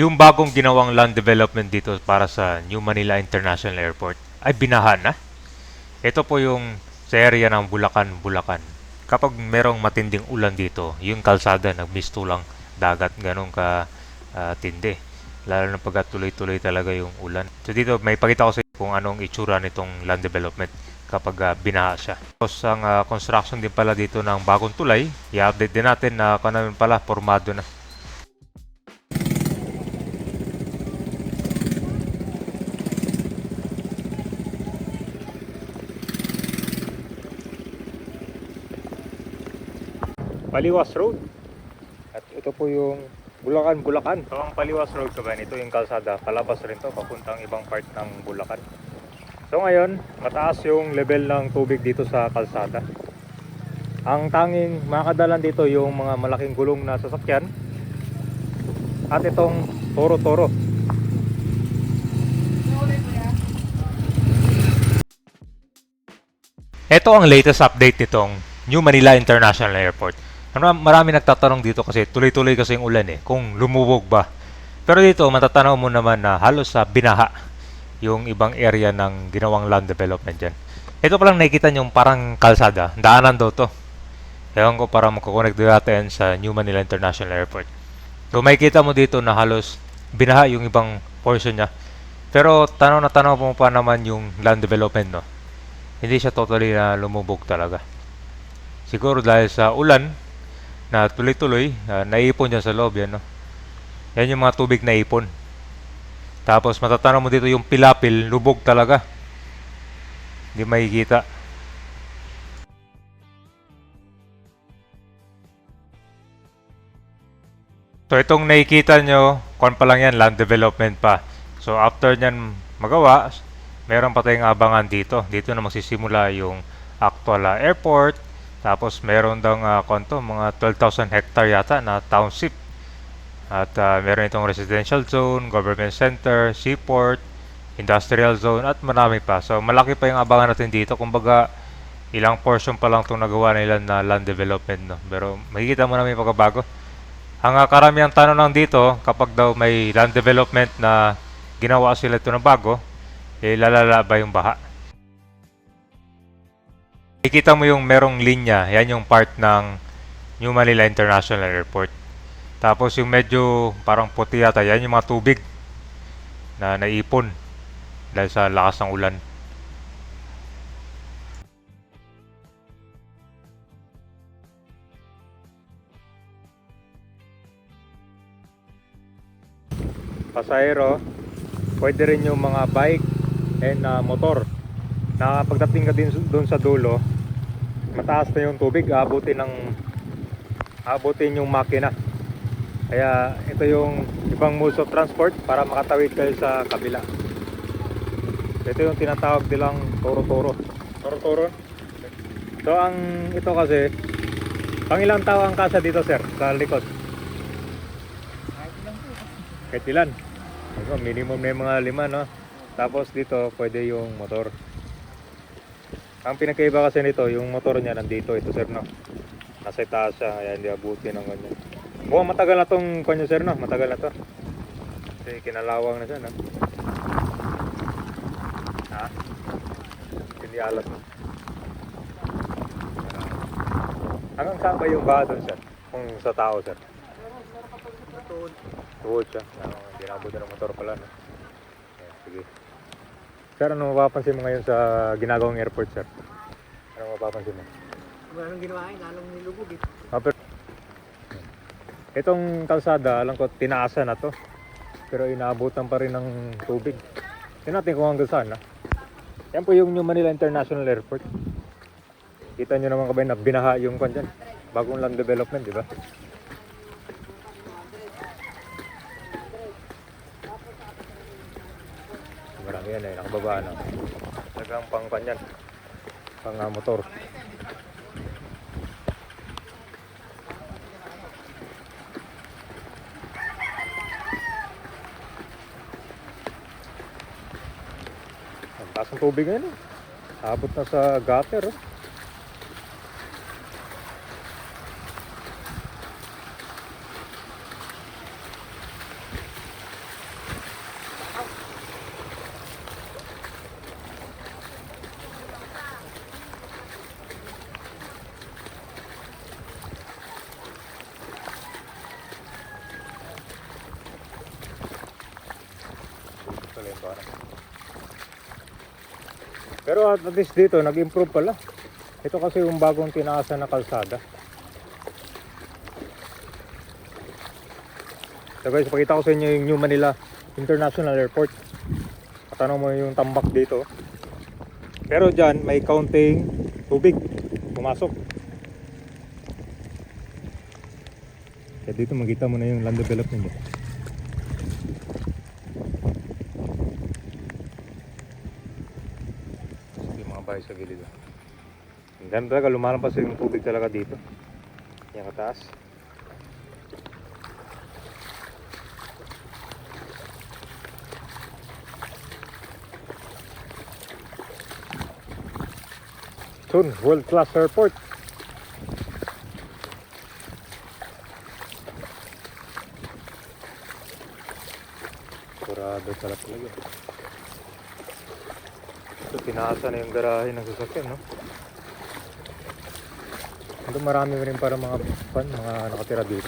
Yung bagong ginawang land development dito para sa New Manila International Airport ay binaha na. Ito po yung sa area ng Bulacan, Bulacan. Kapag merong matinding ulan dito, yung kalsada nagmistulang dagat ganun ka ah, tindi. Lalo na pagka tuloy-tuloy talaga yung ulan. So dito may pakita ko sa inyo kung anong itsura nitong land development kapag ah, binaha siya. Tapos ang ah, construction din pala dito ng bagong tulay, i-update din natin na kung naman pala formado na. Paliwas Road. At ito po yung Bulacan, Bulacan. So ang Paliwas Road kabayan, ito yung kalsada. Palabas rin to papuntang ibang part ng Bulacan. So ngayon, mataas yung level ng tubig dito sa kalsada. Ang tanging makadalan dito yung mga malaking gulong na sasakyan at itong toro-toro. Ito ang latest update nitong New Manila International Airport. Ano, marami nagtatanong dito kasi tuloy-tuloy kasi yung ulan eh, kung lumubog ba. Pero dito, matatanaw mo naman na halos sa binaha yung ibang area ng ginawang land development dyan. Ito palang nakikita nyo parang kalsada, daanan daw to. Ewan ko para magkoconnect natin sa New Manila International Airport. So makikita mo dito na halos binaha yung ibang portion niya. Pero tanaw na tanaw mo pa naman yung land development no. Hindi siya totally na lumubog talaga. Siguro dahil sa ulan na tuloy-tuloy, uh, naipon dyan sa loob yan no. Yan yung mga tubig na ipon. Tapos matatanaw mo dito yung pilapil, lubog talaga. Hindi makikita. So itong nakikita nyo, kon pa lang yan, land development pa. So after nyan magawa, meron pa tayong abangan dito. Dito na magsisimula yung actual ah, airport. Tapos meron daw uh, konto, mga 12,000 hectare yata na township. At ah, meron itong residential zone, government center, seaport, industrial zone, at marami pa. So malaki pa yung abangan natin dito. Kumbaga, ilang portion pa lang itong nagawa nila na land development. No? Pero makikita mo na may pagkabago. Ang uh, karamihang tanong lang dito, kapag daw may land development na ginawa sila ito ng bago, eh lalala ba yung baha? Nakikita mo yung merong linya, yan yung part ng New Manila International Airport. Tapos yung medyo parang puti yata, yan yung mga tubig na naipon dahil sa lakas ng ulan. pasahero, pwede rin yung mga bike and uh, motor. Na pagdating ka din doon sa dulo, mataas na yung tubig, abutin ng abutin yung makina. Kaya ito yung ibang modes of transport para makatawid kayo sa kabila. Ito yung tinatawag nilang toro-toro. Toro-toro. So ang ito kasi, pang ilang tao ang kasa dito sir, sa likod? kahit ilan Ito, minimum na yung mga lima no tapos dito pwede yung motor ang pinagkaiba kasi nito yung motor niya nandito. Ito sir no? Nasa itaas siya kaya hindi abuti ng ganyan. Mukhang matagal na tong kanya sir no? Matagal na to. Kasi kinalawang na siya no? Ha? Hindi alam. No hanggang saan ba yung baha doon sir? Kung sa tao sir? Tuhod siya. Uh, hindi nabuti ng motor pala. No? Sige. Sir, ano mapapansin mo ngayon sa ginagawang airport, sir? Ano mapapansin mo? Wala nang ginawa eh, lalong nilubog eh. Ah, pero... Itong kalsada, alam ko, tinaasa na to. Pero inaabutan pa rin ng tubig. Tingnan natin kung hanggang saan, ha? Yan po yung New Manila International Airport. Kita nyo naman kabay na binaha yung kwan dyan. Bagong land development, di ba? Marami yan eh, nakababa na. Talagang pang kwan yan. Pang ah, motor. Ang taas ng tubig ngayon eh. Abot na sa gutter oh. parang. Pero at least dito, nag-improve pala. Ito kasi yung bagong tinaasa na kalsada. So guys, pakita ko sa inyo yung New Manila International Airport. Patanong mo yung tambak dito. Pero dyan, may counting tubig. Pumasok. Kaya dito makita mo na yung land development dito. Bahay sa gilid. oh. Ang ganda talaga, lumalampas yung tubig talaga dito. Yan kataas. Soon, world class airport. Kurado talaga. Ito, tinaasa na yung garahe ng sasakyan, no? Ito marami rin para mga pan, mga nakatira dito.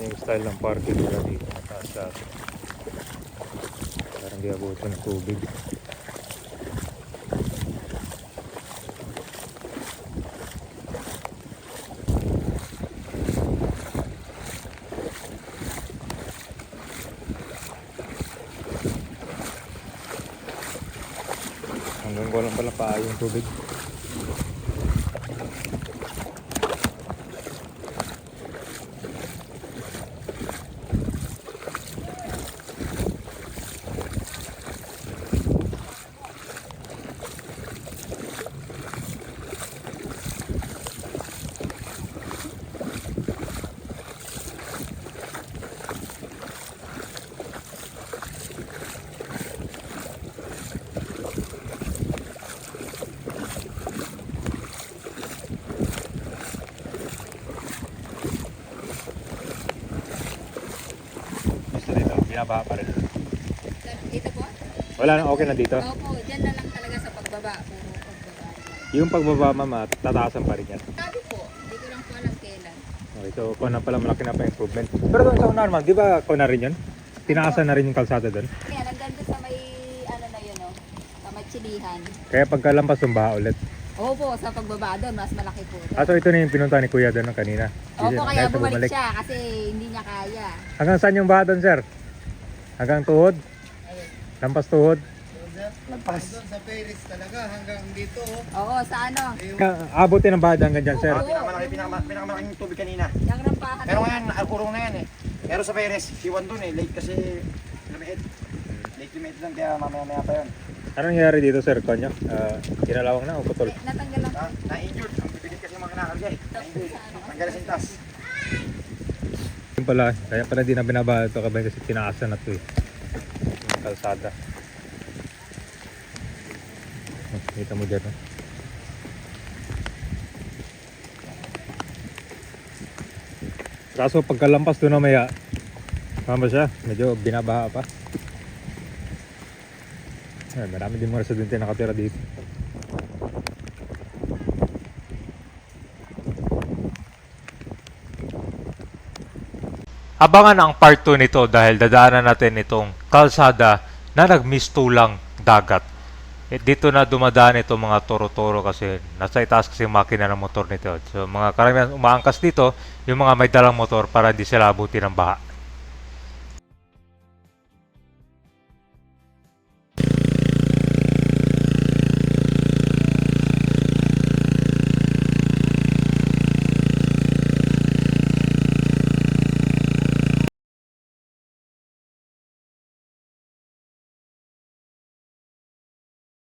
Ano yung style ng parking nila dito mataas sa parang di abutan ng tubig. Hanggang walang pala pa yung tubig binabaha pa rin Dito po? wala na okay na dito Opo, dyan na lang talaga sa pagbaba. Puro pagbaba. yung pagbaba mama tataasan pa rin yan Sabi po, hindi ko lang po alam kailan. Okay, so kung na pala malaki na pa improvement. Pero doon sa unahan ma'am, di ba kung na rin yun? Tinaasan na rin yung kalsada doon. Kaya nandun doon sa may, ano na yun, oh, sa may chilihan. Kaya pagkalampas yung baha ulit. Opo, sa pagbaba doon, mas malaki po. Ah, so ito na yung pinunta ni Kuya doon ng kanina. Opo, Yun, kaya sa bumalik siya kasi hindi niya kaya. Hanggang saan yung baha doon, sir? Hanggang tuhod? Lampas tuhod? Lampas. Sa Paris talaga hanggang dito. oh. Oo, sa ano? Abutin ang baha hanggang dyan, sir. Oo. Pinakamalaki, pinakama- pinakamalaking tubig kanina. Yung rampahan. Pero ngayon, urong na yan eh. Pero sa Paris, siwan dun eh. Late kasi lumiit. Late lumiit lang kaya mamaya-maya pa yun. Anong nangyari dito, sir? Konyo? Ah, kinalawang na o putol? Eh, natanggal lang. Na, na-injured. Ang bibilit kasi yung mga kinakarga eh. Na-injured. Tanggal ang sintas. Yun pala, kaya pala di na binabaha ito kabay kasi tinaasan na ito eh. Kalsada. Oh, Kita mo dyan, no? Kaso pagkalampas doon na maya, mama siya, medyo binabaha pa. Ay, marami din mga residente nakatira dito. Abangan ang part 2 nito dahil dadaanan natin itong kalsada na nagmistulang dagat. Eh, dito na dumadaan itong mga toro-toro kasi nasa itaas kasi makina ng motor nito. So mga karamihan umaangkas dito yung mga may dalang motor para hindi sila abutin ng baha.